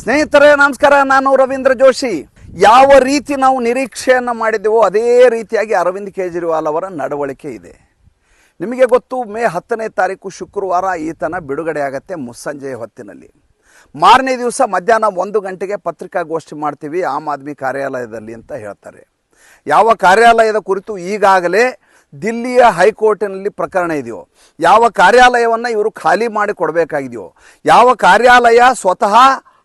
ಸ್ನೇಹಿತರೇ, ನಮಸ್ಕಾರ. ನಾನು ರವೀಂದ್ರ ಜೋಶಿ. ಯಾವ ರೀತಿ ನಾವು ನಿರೀಕ್ಷೆಯನ್ನು ಮಾಡಿದ್ದೆವೋ ಅದೇ ರೀತಿಯಾಗಿ ಅರವಿಂದ್ ಕೇಜ್ರಿವಾಲ್ ಅವರ ನಡವಳಿಕೆ ಇದೆ. ನಿಮಗೆ ಗೊತ್ತು, ಮೇ ಹತ್ತನೇ ತಾರೀಕು ಶುಕ್ರವಾರ ಈತನ ಬಿಡುಗಡೆ ಆಗತ್ತೆ ಮುಸ್ಸಂಜೆಯ ಹೊತ್ತಿನಲ್ಲಿ. ಮಾರನೇ ದಿವಸ ಮಧ್ಯಾಹ್ನ ಒಂದು ಗಂಟೆಗೆ ಪತ್ರಿಕಾಗೋಷ್ಠಿ ಮಾಡ್ತೀವಿ, ಆಮ್ ಆದ್ಮಿ ಕಾರ್ಯಾಲಯದಲ್ಲಿ ಅಂತ ಹೇಳ್ತಾರೆ. ಯಾವ ಕಾರ್ಯಾಲಯದ ಕುರಿತು ಈಗಾಗಲೇ ದಿಲ್ಲಿಯ ಹೈಕೋರ್ಟಿನಲ್ಲಿ ಪ್ರಕರಣ ಇದೆಯೋ, ಯಾವ ಕಾರ್ಯಾಲಯವನ್ನು ಇವರು ಖಾಲಿ ಮಾಡಿ ಕೊಡಬೇಕಾಗಿದೆಯೋ, ಯಾವ ಕಾರ್ಯಾಲಯ ಸ್ವತಃ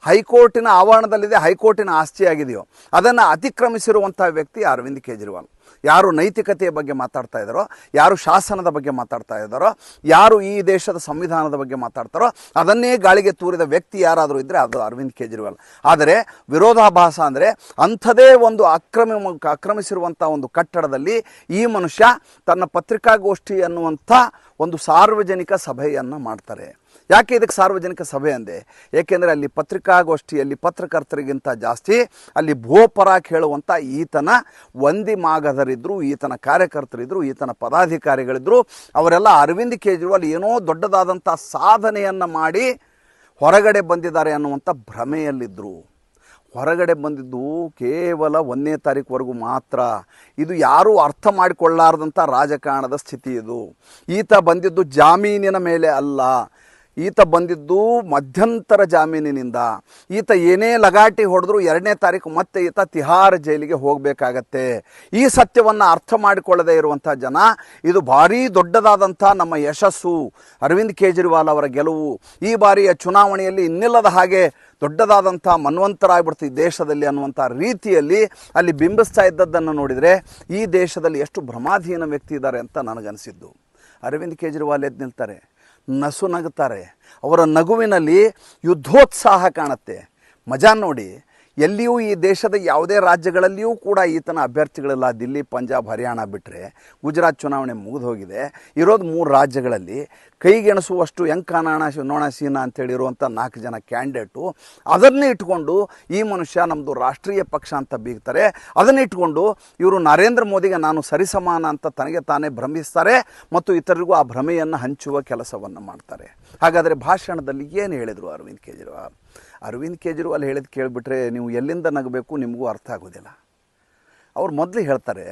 ಹೈಕೋರ್ಟಿನ ಆವರಣದಲ್ಲಿದೆ, ಹೈಕೋರ್ಟಿನ ಆಸ್ತಿಯಾಗಿದೆಯೋ, ಅದನ್ನು ಅತಿಕ್ರಮಿಸಿರುವಂಥ ವ್ಯಕ್ತಿ ಅರವಿಂದ್ ಕೇಜ್ರಿವಾಲ್. ಯಾರು ನೈತಿಕತೆಯ ಬಗ್ಗೆ ಮಾತಾಡ್ತಾ ಇದ್ದಾರೋ, ಯಾರು ಶಾಸನದ ಬಗ್ಗೆ ಮಾತಾಡ್ತಾ ಇದ್ದಾರೋ, ಯಾರು ಈ ದೇಶದ ಸಂವಿಧಾನದ ಬಗ್ಗೆ ಮಾತಾಡ್ತಾರೋ, ಅದನ್ನೇ ಗಾಳಿಗೆ ತೂರಿದ ವ್ಯಕ್ತಿ ಯಾರಾದರೂ ಇದ್ದರೆ ಅದು ಅರವಿಂದ್ ಕೇಜ್ರಿವಾಲ್. ಆದರೆ ವಿರೋಧಾಭಾಸ ಅಂದರೆ ಅಂಥದೇ ಒಂದು ಅಕ್ರಮ ಆಕ್ರಮಿಸಿರುವಂಥ ಒಂದು ಕಟ್ಟಡದಲ್ಲಿ ಈ ಮನುಷ್ಯ ತನ್ನ ಪತ್ರಿಕಾಗೋಷ್ಠಿ ಅನ್ನುವಂಥ ಒಂದು ಸಾರ್ವಜನಿಕ ಸಭೆಯನ್ನು ಮಾಡ್ತಾರೆ. ಯಾಕೆ ಇದಕ್ಕೆ ಸಾರ್ವಜನಿಕ ಸಭೆ ಅಂದೆ? ಏಕೆಂದರೆ ಅಲ್ಲಿ ಪತ್ರಿಕಾಗೋಷ್ಠಿಯಲ್ಲಿ ಪತ್ರಕರ್ತರಿಗಿಂತ ಜಾಸ್ತಿ, ಅಲ್ಲಿ ಭೂಪರಾಕ್ ಹೇಳುವಂಥ ಈತನ ವಂದಿ ಮಾಗಧರಿದ್ದರು ಈತನ ಕಾರ್ಯಕರ್ತರಿದ್ದರು ಈತನ ಪದಾಧಿಕಾರಿಗಳಿದ್ದರು ಅವರೆಲ್ಲ ಅರವಿಂದ್ ಕೇಜ್ರಿವಾಲ್ ಏನೋ ದೊಡ್ಡದಾದಂಥ ಸಾಧನೆಯನ್ನು ಮಾಡಿ ಹೊರಗಡೆ ಬಂದಿದ್ದಾರೆ ಅನ್ನುವಂಥ ಭ್ರಮೆಯಲ್ಲಿದ್ದರು ಹೊರಗಡೆ ಬಂದಿದ್ದು ಕೇವಲ ಒಂದನೇ ತಾರೀಕುವರೆಗೂ ಮಾತ್ರ. ಇದು ಯಾರೂ ಅರ್ಥ ಮಾಡಿಕೊಳ್ಳಾರ್ದಂಥ ರಾಜಕಾರಣದ ಸ್ಥಿತಿ ಇದು. ಈತ ಬಂದಿದ್ದು ಜಾಮೀನಿನ ಮೇಲೆ ಅಲ್ಲ. ಈತ ಬಂದಿದ್ದು ಮಧ್ಯಂತರ ಜಾಮೀನಿನಿಂದ. ಈತ ಏನೇ ಲಗಾಟಿ ಹೊಡೆದ್ರು ಎರಡನೇ ತಾರೀಕು ಮತ್ತೆ ಈತ ತಿಹಾರ್ ಜೈಲಿಗೆ ಹೋಗಬೇಕಾಗತ್ತೆ. ಈ ಸತ್ಯವನ್ನು ಅರ್ಥ ಮಾಡಿಕೊಳ್ಳದೆ ಇರುವಂಥ ಜನ, ಇದು ಭಾರೀ ದೊಡ್ಡದಾದಂಥ ನಮ್ಮ ಯಶಸ್ಸು. ಅರವಿಂದ್ ಕೇಜ್ರಿವಾಲ್ ಅವರ ಗೆಲುವು. ಈ ಬಾರಿಯ ಚುನಾವಣೆಯಲ್ಲಿ ಇನ್ನಿಲ್ಲದ ಹಾಗೆ ದೊಡ್ಡದಾದಂಥ ಮನ್ವಂತರ ಆಗ್ಬಿಡ್ತು ಈ ದೇಶದಲ್ಲಿ ಅನ್ನುವಂಥ ರೀತಿಯಲ್ಲಿ ಅಲ್ಲಿ ಬಿಂಬಿಸ್ತಾ ಇದ್ದದ್ದನ್ನು ನೋಡಿದರೆ ಈ ದೇಶದಲ್ಲಿ ಎಷ್ಟು ಭ್ರಮಾಧೀನ ವ್ಯಕ್ತಿ ಇದ್ದಾರೆ ಅಂತ ನನಗನ್ನಿಸಿದ್ದು ಅರವಿಂದ್ ಕೇಜ್ರಿವಾಲ್ ಎದ್ದು ನಿಲ್ತಾರೆ. ನಸು ನಗುತ್ತಾರೆ. ಅವರ ನಗುವಿನಲ್ಲಿ ಯುದ್ಧೋತ್ಸಾಹ ಕಾಣುತ್ತೆ. ಮಜಾ ನೋಡಿ. ಎಲ್ಲಿಯೂ ಈ ದೇಶದ ಯಾವುದೇ ರಾಜ್ಯಗಳಲ್ಲಿಯೂ ಕೂಡ ಈತನ ಅಭ್ಯರ್ಥಿಗಳಿಲ್ಲ ದಿಲ್ಲಿ, ಪಂಜಾಬ್, ಹರಿಯಾಣ ಬಿಟ್ಟರೆ ಗುಜರಾತ್ ಚುನಾವಣೆ ಮುಗಿದು ಹೋಗಿದೆ ಇರೋದು ಮೂರು ರಾಜ್ಯಗಳಲ್ಲಿ ಕೈಗೆಣಸುವಷ್ಟು ಯಂಕಾನಾಣ ನೋಣ ಸೀನಾ ಅಂತೇಳಿರುವಂಥ ನಾಲ್ಕು ಜನ ಕ್ಯಾಂಡಿಡೇಟು ಅದನ್ನೇ ಇಟ್ಕೊಂಡು ಈ ಮನುಷ್ಯ ನಮ್ಮದು ರಾಷ್ಟ್ರೀಯ ಪಕ್ಷ ಅಂತ ಬೀಗ್ತಾರೆ. ಅದನ್ನೇ ಇಟ್ಕೊಂಡು ಇವರು ನರೇಂದ್ರ ಮೋದಿಗೆ ನಾನು ಸರಿಸಮಾನ ಅಂತ ತನಗೆ ತಾನೇ ಭ್ರಮಿಸ್ತಾರೆ ಮತ್ತು ಇತರರಿಗೂ ಆ ಭ್ರಮೆಯನ್ನು ಹಂಚುವ ಕೆಲಸವನ್ನು ಮಾಡ್ತಾರೆ. ಹಾಗಾದರೆ ಭಾಷಣದಲ್ಲಿ ಏನು ಹೇಳಿದರು ಅರವಿಂದ್ ಕೇಜ್ರಿವಾಲ್? ಅರವಿಂದ್ ಕೇಜ್ರಿವಾಲ್ ಹೇಳಿದ್ ಕೇಳಿಬಿಟ್ರೆ ನೀವು ಎಲ್ಲಿಂದ ನಗಬೇಕು ನಿಮಗೂ ಅರ್ಥ ಆಗೋದಿಲ್ಲ. ಅವ್ರು ಮೊದಲು ಹೇಳ್ತಾರೆ,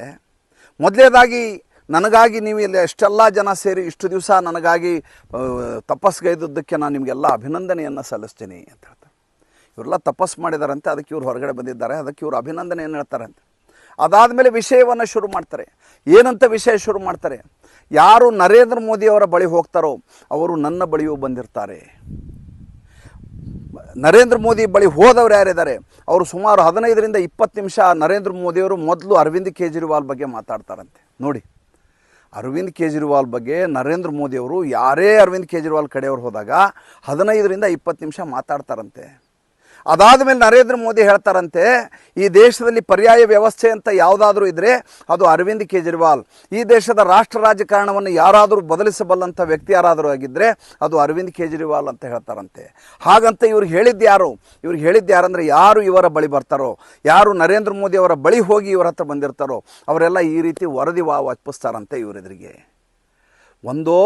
ಮೊದಲೇದಾಗಿ ನನಗಾಗಿ ನೀವು ಇಲ್ಲಿ ಎಷ್ಟೆಲ್ಲ ಜನ ಸೇರಿ ಇಷ್ಟು ದಿವಸ ನನಗಾಗಿ ತಪಸ್ಗೈದದ್ದಕ್ಕೆ ನಾನು ನಿಮಗೆಲ್ಲ ಅಭಿನಂದನೆಯನ್ನು ಸಲ್ಲಿಸ್ತೀನಿ ಅಂತ ಹೇಳ್ತಾರೆ. ಇವರೆಲ್ಲ ತಪಸ್ಸು ಮಾಡಿದಾರಂತೆ, ಅದಕ್ಕೆ ಇವ್ರು ಹೊರಗಡೆ ಬಂದಿದ್ದಾರೆ, ಅದಕ್ಕೆ ಇವರು ಅಭಿನಂದನೆಯನ್ನು ಹೇಳ್ತಾರಂತೆ. ಅದಾದಮೇಲೆ ವಿಷಯವನ್ನು ಶುರು ಮಾಡ್ತಾರೆ. ಏನಂತ ವಿಷಯ ಶುರು ಮಾಡ್ತಾರೆ? ಯಾರು ನರೇಂದ್ರ ಮೋದಿಯವರ ಬಳಿ ಹೋಗ್ತಾರೋ ಅವರು ನನ್ನ ಬಳಿಯೂ ಬಂದಿರ್ತಾರೆ. ನರೇಂದ್ರ ಮೋದಿ ಬಳಿ ಹೋದವರು ಯಾರಿದ್ದಾರೆ? ಅವರು ಸುಮಾರು ಹದಿನೈದರಿಂದ ಇಪ್ಪತ್ತು ನಿಮಿಷ ನರೇಂದ್ರ ಮೋದಿಯವರು ಮೊದಲು ಅರವಿಂದ್ ಕೇಜ್ರಿವಾಲ್ ಬಗ್ಗೆ ಮಾತಾಡ್ತಾರಂತೆ. ನೋಡಿ, ಅರವಿಂದ್ ಕೇಜ್ರಿವಾಲ್ ಬಗ್ಗೆ ನರೇಂದ್ರ ಮೋದಿಯವರು ಯಾರೇ ಅರವಿಂದ್ ಕೇಜ್ರಿವಾಲ್ ಕಡೆಯವರು ಹೋದಾಗ ಹದಿನೈದರಿಂದ ಇಪ್ಪತ್ತು ನಿಮಿಷ ಮಾತಾಡ್ತಾರಂತೆ. ಅದಾದ ಮೇಲೆ ನರೇಂದ್ರ ಮೋದಿ ಹೇಳ್ತಾರಂತೆ, ಈ ದೇಶದಲ್ಲಿ ಪರ್ಯಾಯ ವ್ಯವಸ್ಥೆ ಅಂತ ಯಾವುದಾದ್ರೂ ಇದ್ದರೆ ಅದು ಅರವಿಂದ್ ಕೇಜ್ರಿವಾಲ್. ಈ ದೇಶದ ರಾಷ್ಟ್ರ ರಾಜಕಾರಣವನ್ನು ಯಾರಾದರೂ ಬದಲಿಸಬಲ್ಲಂಥ ವ್ಯಕ್ತಿ ಯಾರಾದರೂ ಆಗಿದ್ದರೆ ಅದು ಅರವಿಂದ್ ಕೇಜ್ರಿವಾಲ್ ಅಂತ ಹೇಳ್ತಾರಂತೆ. ಹಾಗಂತ ಇವ್ರು ಹೇಳಿದ್ದು ಯಾರು? ಇವ್ರು ಹೇಳಿದ್ದು ಯಾರಂದರೆ ಯಾರು ಇವರ ಬಳಿ ಬರ್ತಾರೋ, ಯಾರು ನರೇಂದ್ರ ಮೋದಿ ಅವರ ಬಳಿ ಹೋಗಿ ಇವರ ಹತ್ರ ಬಂದಿರ್ತಾರೋ, ಅವರೆಲ್ಲ ಈ ರೀತಿ ವರದಿ ವಾ ಒಪ್ಪಿಸ್ತಾರಂತೆ ಇವರೆದುರಿಗೆ. ಒಂದೋ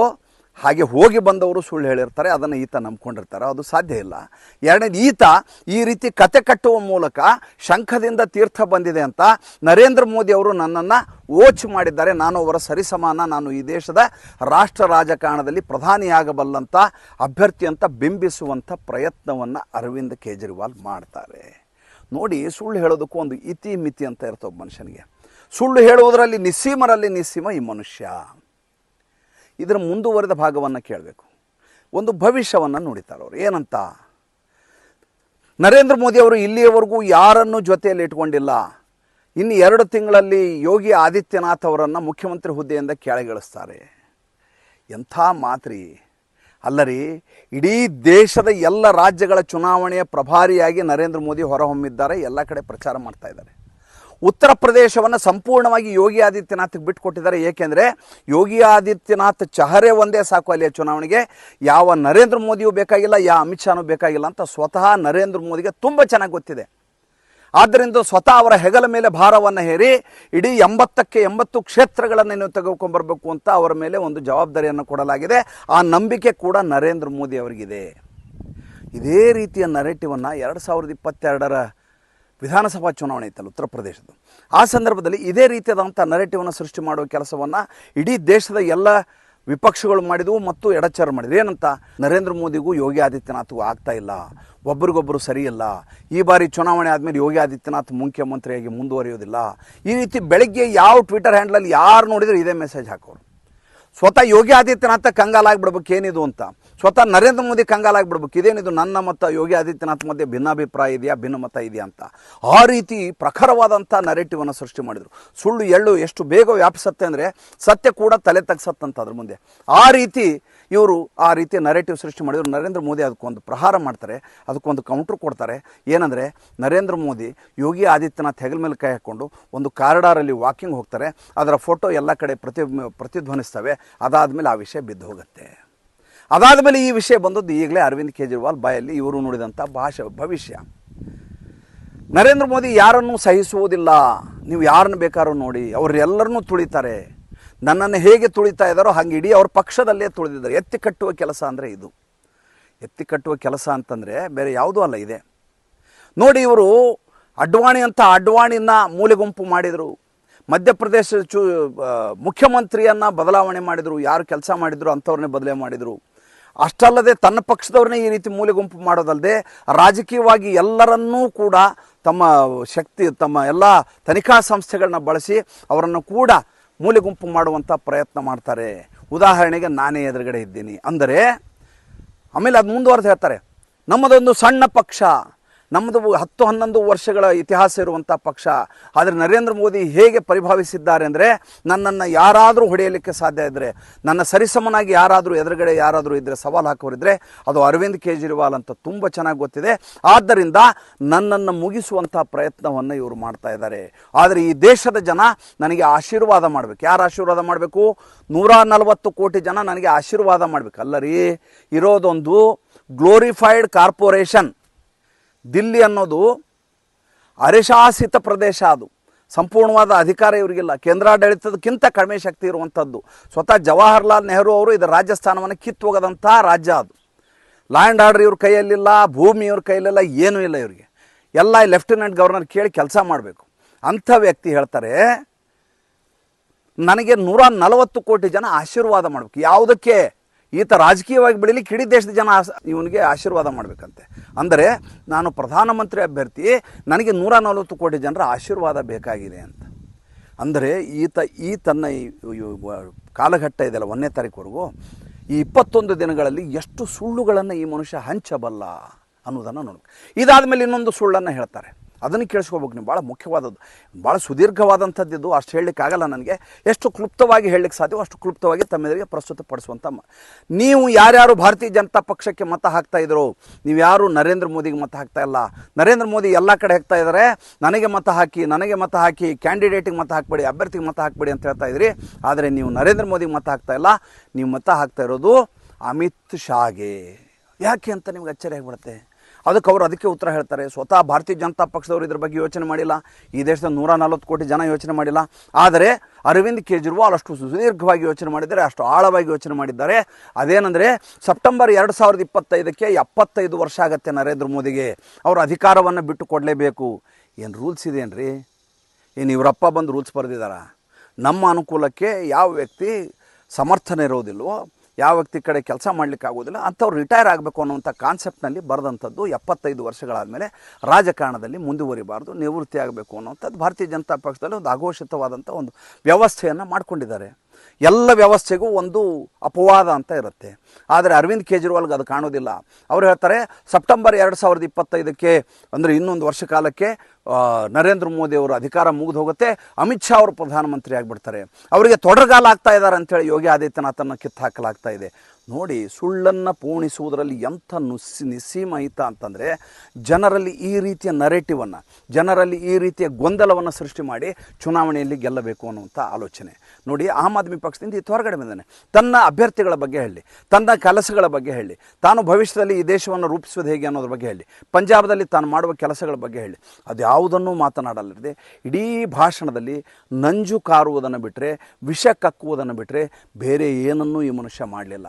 ಹಾಗೆ ಹೋಗಿ ಬಂದವರು ಸುಳ್ಳು ಹೇಳಿರ್ತಾರೆ, ಅದನ್ನು ಈತ ನಂಬ್ಕೊಂಡಿರ್ತಾರೆ. ಅದು ಸಾಧ್ಯ ಇಲ್ಲ. ಎರಡನೇದು, ಈತ ಈ ರೀತಿ ಕತೆ ಕಟ್ಟುವ ಮೂಲಕ ಶಂಖದಿಂದ ತೀರ್ಥ ಬಂದಿದೆ ಅಂತ ನರೇಂದ್ರ ಮೋದಿ ಅವರು ನನ್ನನ್ನು ಓಚ್ ಮಾಡಿದ್ದಾರೆ. ನಾನು ಅವರ ಸರಿಸಮಾನ, ನಾನು ಈ ದೇಶದ ರಾಷ್ಟ್ರ ರಾಜಕಾರಣದಲ್ಲಿ ಪ್ರಧಾನಿಯಾಗಬಲ್ಲಂಥ ಅಭ್ಯರ್ಥಿ ಅಂತ ಬಿಂಬಿಸುವಂಥ ಪ್ರಯತ್ನವನ್ನು ಅರವಿಂದ್ ಕೇಜ್ರಿವಾಲ್ ಮಾಡ್ತಾರೆ. ನೋಡಿ, ಸುಳ್ಳು ಹೇಳೋದಕ್ಕೂ ಒಂದು ಇತಿ ಮಿತಿ ಅಂತ ಇರ್ತವೆ ಮನುಷ್ಯನಿಗೆ. ಸುಳ್ಳು ಹೇಳುವುದರಲ್ಲಿ ನಿಸ್ಸೀಮರಲ್ಲಿ ನಿಸ್ಸೀಮ ಈ ಮನುಷ್ಯ. ಇದರ ಮುಂದುವರೆದ ಭಾಗವನ್ನು ಕೇಳಬೇಕು. ಒಂದು ಭವಿಷ್ಯವನ್ನು ನುಡಿತಾರೆ ಅವರು. ಏನಂತ? ನರೇಂದ್ರ ಮೋದಿ ಅವರು ಇಲ್ಲಿಯವರೆಗೂ ಯಾರನ್ನು ಜೊತೆಯಲ್ಲಿ ಇಟ್ಕೊಂಡಿಲ್ಲ. ಇನ್ನು ಎರಡು ತಿಂಗಳಲ್ಲಿ ಯೋಗಿ ಆದಿತ್ಯನಾಥ್ ಅವರನ್ನು ಮುಖ್ಯಮಂತ್ರಿ ಹುದ್ದೆಯಿಂದ ಕೆಳಗಿಳಿಸ್ತಾರೆ. ಎಂಥ ಮಾತ್ರಿ. ಅಲ್ಲರಿ ಇಡೀ ದೇಶದ ಎಲ್ಲ ರಾಜ್ಯಗಳ ಚುನಾವಣೆಯ ಪ್ರಭಾರಿಯಾಗಿ ನರೇಂದ್ರ ಮೋದಿ ಹೊರಹೊಮ್ಮಿದ್ದಾರೆ, ಎಲ್ಲ ಕಡೆ ಪ್ರಚಾರ ಮಾಡ್ತಾ ಇದ್ದಾರೆ. ಉತ್ತರ ಪ್ರದೇಶವನ್ನು ಸಂಪೂರ್ಣವಾಗಿ ಯೋಗಿ ಆದಿತ್ಯನಾಥ್ಗೆ ಬಿಟ್ಟುಕೊಟ್ಟಿದ್ದಾರೆ ಏಕೆಂದರೆ ಯೋಗಿ ಆದಿತ್ಯನಾಥ್ ಚಹರೆ ಒಂದೇ ಸಾಕು ಅಲ್ಲಿಯ ಚುನಾವಣೆಗೆ. ಯಾವ ನರೇಂದ್ರ ಮೋದಿಯೂ ಬೇಕಾಗಿಲ್ಲ ಯಾವ ಅಮಿತ್ ಶಾನೂ ಬೇಕಾಗಿಲ್ಲ ಅಂತ ಸ್ವತಃ ನರೇಂದ್ರ ಮೋದಿಗೆ ತುಂಬ ಚೆನ್ನಾಗಿ ಗೊತ್ತಿದೆ. ಆದ್ದರಿಂದ ಸ್ವತಃ ಅವರ ಹೆಗಲ ಮೇಲೆ ಭಾರವನ್ನು ಹೇರಿ, ಇಡೀ ಎಂಬತ್ತಕ್ಕೆ ಎಂಬತ್ತು ಕ್ಷೇತ್ರಗಳನ್ನು ನೀವು ತೆಗೆದುಕೊಂಡ್ಬರ್ಬೇಕು ಅಂತ ಅವರ ಮೇಲೆ ಒಂದು ಜವಾಬ್ದಾರಿಯನ್ನು ಕೊಡಲಾಗಿದೆ. ಆ ನಂಬಿಕೆ ಕೂಡ ನರೇಂದ್ರ ಮೋದಿ ಅವರಿಗಿದೆ. ಇದೇ ರೀತಿಯ ನರೇಟಿವನ್ನು ಎರಡು ಸಾವಿರದ ಇಪ್ಪತ್ತೆರಡರ ವಿಧಾನಸಭಾ ಚುನಾವಣೆ ಇತ್ತಲ್ಲ ಉತ್ತರ ಪ್ರದೇಶದ್ದು. ಆ ಸಂದರ್ಭದಲ್ಲಿ ಇದೇ ರೀತಿಯಾದಂಥ ನರೇಟಿವನ್ನು ಸೃಷ್ಟಿ ಮಾಡುವ ಕೆಲಸವನ್ನು ಇಡೀ ದೇಶದ ಎಲ್ಲ ವಿಪಕ್ಷಗಳು ಮಾಡಿದವು ಮತ್ತು ಎಡಚಾರ ಮಾಡಿದ್ರು. ಏನಂತ? ನರೇಂದ್ರ ಮೋದಿಗೂ ಯೋಗಿ ಆದಿತ್ಯನಾಥ್ಗೂ ಆಗ್ತಾ ಇಲ್ಲ. ಒಬ್ರಿಗೊಬ್ಬರು ಸರಿಯಿಲ್ಲ. ಈ ಬಾರಿ ಚುನಾವಣೆ ಆದಮೇಲೆ ಯೋಗಿ ಆದಿತ್ಯನಾಥ್ ಮುಖ್ಯಮಂತ್ರಿಯಾಗಿ ಮುಂದುವರಿಯೋದಿಲ್ಲ. ಈ ರೀತಿ ಬೆಳಗ್ಗೆ ಯಾವ ಟ್ವಿಟರ್ ಹ್ಯಾಂಡ್ಲಲ್ಲಿ ಯಾರು ನೋಡಿದ್ರು ಇದೇ ಮೆಸೇಜ್ ಹಾಕೋರು. ಸ್ವತಃ ಯೋಗಿ ಆದಿತ್ಯನಾಥ ಕಂಗಾಲಾಗ್ಬಿಡ್ಬೇಕು, ಏನಿದು ಅಂತ. ಸ್ವತಃ ನರೇಂದ್ರ ಮೋದಿ ಕಂಗಾಲಾಗ್ಬಿಡ್ಬೇಕು, ಇದೇನಿದು? ನನ್ನ ಮತ್ತು ಯೋಗಿ ಆದಿತ್ಯನಾಥ್ ಮಧ್ಯೆ ಭಿನ್ನಾಭಿಪ್ರಾಯ ಇದೆಯಾ ಭಿನ್ನಮತ ಇದೆಯಾ ಅಂತ. ಆ ರೀತಿ ಪ್ರಖರವಾದಂಥ ನರೇಟಿವನ್ನು ಸೃಷ್ಟಿ ಮಾಡಿದರು. ಸುಳ್ಳು, ಎಳ್ಳು, ಎಷ್ಟು ಬೇಗ ವ್ಯಾಪಿಸತ್ತೆ ಅಂದರೆ ಸತ್ಯ ಕೂಡ ತಲೆ ತಗ್ಸತ್ತಂತ ಅದ್ರ ಮುಂದೆ. ಆ ರೀತಿ ಇವರು ಆ ರೀತಿ ನರೇಟಿವ್ ಸೃಷ್ಟಿ ಮಾಡಿದ್ರು. ನರೇಂದ್ರ ಮೋದಿ ಅದಕ್ಕೊಂದು ಪ್ರಹಾರ ಮಾಡ್ತಾರೆ, ಅದಕ್ಕೊಂದು ಕೌಂಟ್ರ್ ಕೊಡ್ತಾರೆ. ಏನಂದರೆ, ನರೇಂದ್ರ ಮೋದಿ ಯೋಗಿ ಆದಿತ್ಯನಾಥ್ ಹೆಗಲ ಮೇಲೆ ಕೈ ಹಾಕ್ಕೊಂಡು ಒಂದು ಕಾರಿಡಾರಲ್ಲಿ ವಾಕಿಂಗ್ ಹೋಗ್ತಾರೆ. ಅದರ ಫೋಟೋ ಎಲ್ಲ ಕಡೆ ಪ್ರತಿ, ಪ್ರತಿಧ್ವನಿಸ್ತವೆ. ಅದಾದಮೇಲೆ ಆ ವಿಷಯ ಬಿದ್ದು ಹೋಗುತ್ತೆ. ಅದಾದಮೇಲೆ ಈ ವಿಷಯ ಬಂದದ್ದು ಈಗಲೇ ಅರವಿಂದ್ ಕೇಜ್ರಿವಾಲ್ ಬಾಯಲ್ಲಿ ಇವರು ನೋಡಿದಂಥ ಭಾಷೆ, ಭವಿಷ್ಯ. ನರೇಂದ್ರ ಮೋದಿ ಯಾರನ್ನು ಸಹಿಸುವುದಿಲ್ಲ. ನೀವು ಯಾರನ್ನು ಬೇಕಾದ್ರೂ ನೋಡಿ, ಅವರೆಲ್ಲರನ್ನೂ ತುಳಿತಾರೆ. ನನ್ನನ್ನು ಹೇಗೆ ತುಳಿತಾ ಇದ್ದಾರೋ ಹಾಗೆ ಇಡೀ ಅವ್ರ ಪಕ್ಷದಲ್ಲೇ ತುಳಿದಿದ್ದಾರೆ. ಎತ್ತಿ ಕಟ್ಟುವ ಕೆಲಸ ಅಂದರೆ ಇದು. ಎತ್ತಿ ಕಟ್ಟುವ ಕೆಲಸ ಅಂತಂದರೆ ಬೇರೆ ಯಾವುದೂ ಅಲ್ಲ, ಇದೆ. ನೋಡಿ ಇವರು ಅಡ್ವಾಣಿ ಅಂತ ಅಡ್ವಾಣಿನ ಮೂಲೆಗುಂಪು ಮಾಡಿದರು. ಮಧ್ಯಪ್ರದೇಶ ಚು ಮುಖ್ಯಮಂತ್ರಿಯನ್ನು ಬದಲಾವಣೆ ಮಾಡಿದರು. ಯಾರು ಕೆಲಸ ಮಾಡಿದರು ಅಂಥವ್ರನ್ನೇ ಬದಲೇ ಮಾಡಿದರು. ಅಷ್ಟಲ್ಲದೆ ತನ್ನ ಪಕ್ಷದವ್ರನ್ನೇ ಈ ರೀತಿ ಮೂಲೆಗುಂಪು ಮಾಡೋದಲ್ಲದೆ ರಾಜಕೀಯವಾಗಿ ಎಲ್ಲರನ್ನೂ ಕೂಡ ತಮ್ಮ ಶಕ್ತಿ, ತಮ್ಮ ಎಲ್ಲ ತನಿಖಾ ಸಂಸ್ಥೆಗಳನ್ನ ಬಳಸಿ ಅವರನ್ನು ಕೂಡ ಮೂಲೆಗುಂಪು ಮಾಡುವಂಥ ಪ್ರಯತ್ನ ಮಾಡ್ತಾರೆ. ಉದಾಹರಣೆಗೆ ನಾನೇ ಎದುರುಗಡೆ ಇದ್ದೀನಿ. ಅಂದರೆ, ಆಮೇಲೆ ಅದು ಮುಂದುವರೆದು ಹೇಳ್ತಾರೆ. ನಮ್ಮದೊಂದು ಸಣ್ಣ ಪಕ್ಷ. ನಮ್ಮದು ಹತ್ತು ಹನ್ನೊಂದು ವರ್ಷಗಳ ಇತಿಹಾಸ ಇರುವಂಥ ಪಕ್ಷ. ಆದರೆ ನರೇಂದ್ರ ಮೋದಿ ಹೇಗೆ ಪರಿಭಾವಿಸಿದ್ದಾರೆ ಅಂದರೆ ನನ್ನನ್ನು ಯಾರಾದರೂ ಹೊಡೆಯಲಿಕ್ಕೆ ಸಾಧ್ಯ ಇದ್ದರೆ ನನ್ನ ಸರಿಸಮನಾಗಿ ಯಾರಾದರೂ ಎದುರುಗಡೆ ಯಾರಾದರೂ ಇದ್ದರೆ ಸವಾಲು ಹಾಕೋರಿದ್ರೆ ಅದು ಅರವಿಂದ್ ಕೇಜ್ರಿವಾಲ್ ಅಂತ ತುಂಬ ಚೆನ್ನಾಗಿ ಗೊತ್ತಿದೆ. ಆದ್ದರಿಂದ ನನ್ನನ್ನು ಮುಗಿಸುವಂಥ ಪ್ರಯತ್ನವನ್ನು ಇವರು ಮಾಡ್ತಾ ಇದ್ದಾರೆ. ಆದರೆ ಈ ದೇಶದ ಜನ ನನಗೆ ಆಶೀರ್ವಾದ ಮಾಡಬೇಕು. ಯಾರು ಆಶೀರ್ವಾದ ಮಾಡಬೇಕು? ನೂರ ನಲವತ್ತು ಕೋಟಿ ಜನ ನನಗೆ ಆಶೀರ್ವಾದ ಮಾಡಬೇಕು. ಅಲ್ಲ ರೀ ಇರೋದೊಂದು ಗ್ಲೋರಿಫೈಡ್ ಕಾರ್ಪೊರೇಷನ್ ದಿಲ್ಲಿ ಅನ್ನೋದು ಅರೆಶಾಸಿತ ಪ್ರದೇಶ ಅದು. ಸಂಪೂರ್ಣವಾದ ಅಧಿಕಾರ ಇವರಿಗಿಲ್ಲ. ಕೇಂದ್ರಾಡಳಿತದಕ್ಕಿಂತ ಕಡಿಮೆ ಶಕ್ತಿ ಇರುವಂಥದ್ದು. ಸ್ವತಃ ಜವಾಹರ್ಲಾಲ್ ನೆಹರು ಅವರು ಇದರ ರಾಜಸ್ಥಾನವನ್ನು ಕಿತ್ತೋಗದಂಥ ರಾಜ್ಯ ಅದು. ಲ್ಯಾಂಡ್ ಆರ್ಡರ್ ಇವ್ರ ಕೈಯಲ್ಲಿಲ್ಲ, ಭೂಮಿ ಇವ್ರ ಕೈಯಲ್ಲಿಲ್ಲ ಏನೂ ಇಲ್ಲ ಇವರಿಗೆ. ಎಲ್ಲ ಲೆಫ್ಟಿನೆಂಟ್ ಗವರ್ನರ್ ಕೇಳಿ ಕೆಲಸ ಮಾಡಬೇಕು. ಅಂಥ ವ್ಯಕ್ತಿ ಹೇಳ್ತಾರೆ, ನನಗೆ ನೂರ ನಲವತ್ತು ಕೋಟಿ ಜನ ಆಶೀರ್ವಾದ ಮಾಡಬೇಕು. ಯಾವುದಕ್ಕೆ? ಈತ ರಾಜಕೀಯವಾಗಿ ಬೆಳೀಲಿಕ್ಕೆ ಇಡೀ ದೇಶದ ಜನ ಇವನಿಗೆ ಆಶೀರ್ವಾದ ಮಾಡಬೇಕಂತೆ. ಅಂದರೆ ನಾನು ಪ್ರಧಾನಮಂತ್ರಿ ಅಭ್ಯರ್ಥಿ, ನನಗೆ ನೂರ ನಲವತ್ತು ಕೋಟಿ ಜನರ ಆಶೀರ್ವಾದ ಬೇಕಾಗಿದೆ ಅಂತ. ಅಂದರೆ ಈತ, ಈ ತನ್ನ ಕಾಲಘಟ್ಟ ಇದೆಯಲ್ಲ ಒಂದನೇ ತಾರೀಕುವರೆಗೂ, ಈ ಇಪ್ಪತ್ತೊಂದು ದಿನಗಳಲ್ಲಿ ಎಷ್ಟು ಸುಳ್ಳುಗಳನ್ನು ಈ ಮನುಷ್ಯ ಹಂಚಬಲ್ಲ ಅನ್ನೋದನ್ನು ನೋಡಬೇಕು. ಇದಾದ ಮೇಲೆ ಇನ್ನೊಂದು ಸುಳ್ಳನ್ನು ಹೇಳ್ತಾರೆ. ಅದನ್ನು ಕೇಳಿಸ್ಕೋಬೇಕು ನೀವು. ಭಾಳ ಮುಖ್ಯವಾದದ್ದು. ಭಾಳ ಸುದೀರ್ಘವಾದಂಥದ್ದು ಅಷ್ಟು ಹೇಳಲಿಕ್ಕಾಗಲ್ಲ ನನಗೆ. ಎಷ್ಟು ಕ್ಲುಪ್ತವಾಗಿ ಹೇಳಲಿಕ್ಕೆ ಸಾಧ್ಯವೋ ಅಷ್ಟು ಕ್ಲುಪ್ತವಾಗಿ ತಮ್ಮೆದುರಿಗೆ ಪ್ರಸ್ತುತಪಡಿಸುವಂಥ ನೀವು ಯಾರ್ಯಾರು ಭಾರತೀಯ ಜನತಾ ಪಕ್ಷಕ್ಕೆ ಮತ ಹಾಕ್ತಾ ಇದ್ರು, ನೀವು ಯಾರು ನರೇಂದ್ರ ಮೋದಿಗೆ ಮತ ಹಾಕ್ತಾ ಇಲ್ಲ. ನರೇಂದ್ರ ಮೋದಿ ಎಲ್ಲ ಕಡೆ ಹಾಕ್ತಾ ಇದ್ದಾರೆ ನನಗೆ ಮತ ಹಾಕಿ, ನನಗೆ ಮತ ಹಾಕಿ ಕ್ಯಾಂಡಿಡೇಟಿಗೆ ಮತ ಹಾಕಬೇಡಿ, ಅಭ್ಯರ್ಥಿಗೆ ಮತ ಹಾಕಬೇಡಿ ಅಂತ ಹೇಳ್ತಾ ಇದ್ರಿ. ಆದರೆ ನೀವು ನರೇಂದ್ರ ಮೋದಿಗೆ ಮತ ಹಾಕ್ತಾ ಇಲ್ಲ. ನೀವು ಮತ ಹಾಕ್ತಾ ಇರೋದು ಅಮಿತ್ ಶಾಗೆ. ಯಾಕೆ ಅಂತ ನಿಮ್ಗೆ ಅಚ್ಚರಿ ಆಗಿಬಿಡುತ್ತೆ? ಅದಕ್ಕೆ ಅವರು ಅದಕ್ಕೆ ಉತ್ತರ ಹೇಳ್ತಾರೆ. ಸ್ವತಃ ಭಾರತೀಯ ಜನತಾ ಪಕ್ಷದವರು ಇದ್ರ ಬಗ್ಗೆ ಯೋಚನೆ ಮಾಡಿಲ್ಲ. ಈ ದೇಶದ ನೂರ ನಲ್ವತ್ತು ಕೋಟಿ ಜನ ಯೋಚನೆ ಮಾಡಿಲ್ಲ. ಆದರೆ ಅರವಿಂದ್ ಕೇಜ್ರಿವಾಲ್ ಅಷ್ಟು ಸುದೀರ್ಘವಾಗಿ ಯೋಚನೆ ಮಾಡಿದ್ದಾರೆ, ಅಷ್ಟು ಆಳವಾಗಿ ಯೋಚನೆ ಮಾಡಿದ್ದಾರೆ. ಅದೇನೆಂದರೆ ಸೆಪ್ಟೆಂಬರ್ ಎರಡು ಸಾವಿರದ ಇಪ್ಪತ್ತೈದಕ್ಕೆ ಎಪ್ಪತ್ತೈದು ವರ್ಷ ಆಗತ್ತೆ ನರೇಂದ್ರ ಮೋದಿಗೆ. ಅವರು ಅಧಿಕಾರವನ್ನು ಬಿಟ್ಟು ಕೊಡಲೇಬೇಕು. ಏನು ರೂಲ್ಸ್ ಇದೇನ್ರಿ? ಏನು ಇವರಪ್ಪ ಬಂದು ರೂಲ್ಸ್ ಬರೆದಿದ್ದಾರ ನಮ್ಮ ಅನುಕೂಲಕ್ಕೆ ಯಾವ ವ್ಯಕ್ತಿ ಸಮರ್ಥನೆ ಇರೋದಿಲ್ವೋ ಯಾವ ವ್ಯಕ್ತಿ ಕಡೆ ಕೆಲಸ ಮಾಡಲಿಕ್ಕೆ ಆಗೋದಿಲ್ಲ ಅಂಥವ್ರು ರಿಟೈರ್ ಆಗಬೇಕು ಅನ್ನುವಂಥ ಕಾನ್ಸೆಪ್ಟ್ನಲ್ಲಿ ಬರೆದಂಥದ್ದು ಎಪ್ಪತ್ತೈದು ವರ್ಷಗಳಾದಮೇಲೆ ರಾಜಕಾರಣದಲ್ಲಿ ಮುಂದುವರಿಬಾರ್ದು, ನಿವೃತ್ತಿ ಆಗಬೇಕು ಅನ್ನುವಂಥದ್ದು ಭಾರತೀಯ ಜನತಾ ಪಕ್ಷದಲ್ಲಿ ಒಂದು ಆಘೋಷಿತವಾದಂಥ ಒಂದು ವ್ಯವಸ್ಥೆಯನ್ನು ಮಾಡಿಕೊಂಡಿದ್ದಾರೆ. ಎಲ್ಲ ವ್ಯವಸ್ಥೆಗೂ ಒಂದು ಅಪವಾದ ಅಂತ ಇರುತ್ತೆ. ಆದರೆ ಅರವಿಂದ್ ಕೇಜ್ರಿವಾಲ್ಗೆ ಅದು ಕಾಣೋದಿಲ್ಲ. ಅವ್ರು ಹೇಳ್ತಾರೆ, ಸೆಪ್ಟೆಂಬರ್ ಎರಡು ಸಾವಿರದ ಇಪ್ಪತ್ತೈದಕ್ಕೆ ಅಂದರೆ ಇನ್ನೊಂದು ವರ್ಷ ಕಾಲಕ್ಕೆ ನರೇಂದ್ರ ಮೋದಿ ಅವರು ಅಧಿಕಾರ ಮುಗಿದು ಹೋಗುತ್ತೆ. ಅಮಿತ್ ಶಾ ಅವರು ಪ್ರಧಾನಮಂತ್ರಿ ಆಗಿಬಿಡ್ತಾರೆ. ಅವರಿಗೆ ತೊಡರ್ಗಾಲ ಆಗ್ತಾ ಇದ್ದಾರೆ ಅಂತೇಳಿ ಯೋಗಿ ಆದಿತ್ಯನಾಥನ ಕಿತ್ತು ಹಾಕಲಾಗ್ತಾ ಇದೆ. ನೋಡಿ, ಸುಳ್ಳನ್ನು ಪೂರ್ಣಿಸುವುದರಲ್ಲಿ ಎಂಥ ನುಸ್ಸಿ ಐತ ಅಂತಂದರೆ ಜನರಲ್ಲಿ ಈ ರೀತಿಯ ನರೇಟಿವನ್ನು, ಜನರಲ್ಲಿ ಈ ರೀತಿಯ ಗೊಂದಲವನ್ನು ಸೃಷ್ಟಿ ಮಾಡಿ ಚುನಾವಣೆಯಲ್ಲಿ ಗೆಲ್ಲಬೇಕು ಅನ್ನುವಂಥ ಆಲೋಚನೆ. ನೋಡಿ, ಆಮ್ ಆದ್ಮಿ ಪಕ್ಷದಿಂದ ಈತ ಹೊರಗಡೆ ಬಂದಾನೆ. ತನ್ನ ಅಭ್ಯರ್ಥಿಗಳ ಬಗ್ಗೆ ಹೇಳಿ, ತನ್ನ ಕೆಲಸಗಳ ಬಗ್ಗೆ ಹೇಳಿ, ತಾನು ಭವಿಷ್ಯದಲ್ಲಿ ಈ ದೇಶವನ್ನು ರೂಪಿಸುವುದು ಹೇಗೆ ಅನ್ನೋದ್ರ ಬಗ್ಗೆ ಹೇಳಿ, ಪಂಜಾಬದಲ್ಲಿ ತಾನು ಮಾಡುವ ಕೆಲಸಗಳ ಬಗ್ಗೆ ಹೇಳಿ, ಅದು ಯಾವುದನ್ನೂ ಮಾತನಾಡಲಿದೆ. ಇಡೀ ಭಾಷಣದಲ್ಲಿ ನಂಜು ಕಾರುವುದನ್ನು ಬಿಟ್ಟರೆ ವಿಷ ಕಕ್ಕುವುದನ್ನು ಬಿಟ್ಟರೆ ಬೇರೆ ಏನನ್ನೂ ಈ ಮನುಷ್ಯ ಮಾಡಲಿಲ್ಲ.